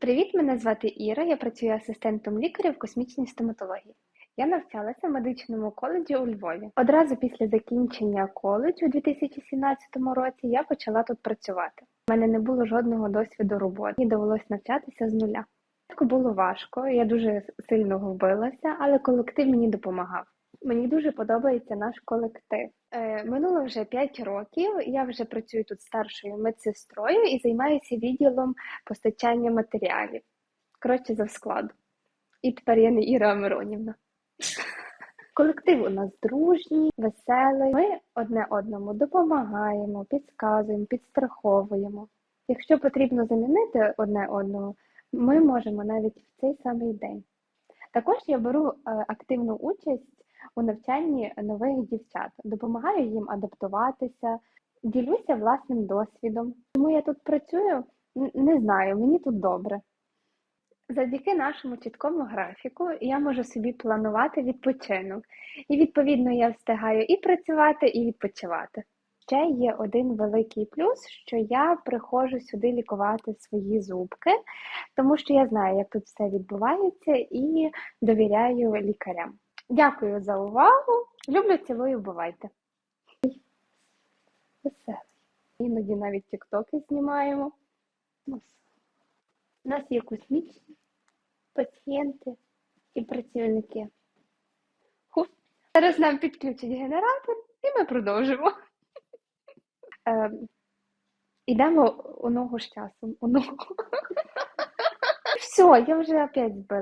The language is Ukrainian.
Привіт, мене звати Іра. Я працюю асистентом лікаря в космічній стоматології. Я навчалася в медичному коледжі у Львові. Одразу після закінчення коледжу у 2017 році я почала тут працювати. У мене не було жодного досвіду роботи, мені довелось навчатися з нуля. Було важко, я дуже сильно губилася, але колектив мені допомагав. Мені дуже подобається наш колектив. Е, минуло вже 5 років. Я вже працюю тут старшою медсестрою і займаюся відділом постачання матеріалів. Коротше, за складу. І тепер я не Іра Миронівна. Колектив у нас дружній, веселий. Ми одне одному допомагаємо, підказуємо, підстраховуємо. Якщо потрібно замінити одне одного, ми можемо навіть в цей самий день. Також я беру е, активну участь у навчанні нових дівчат, допомагаю їм адаптуватися, ділюся власним досвідом. Чому я тут працюю? Не знаю, мені тут добре. Завдяки нашому чіткому графіку я можу собі планувати відпочинок. І відповідно я встигаю і працювати, і відпочивати. Ще є один великий плюс, що я приходжу сюди лікувати свої зубки, тому що я знаю, як тут все відбувається, і довіряю лікарям. Дякую за увагу. Люблю, цілую, бувайте. Веселий. Іноді навіть тіктоки знімаємо. У нас є космічні пацієнти і працівники. Ху. Зараз нам підключать генератор і ми продовжимо. Ем, Ідемо у ногу з часом. У ногу. Все, я вже опять збила.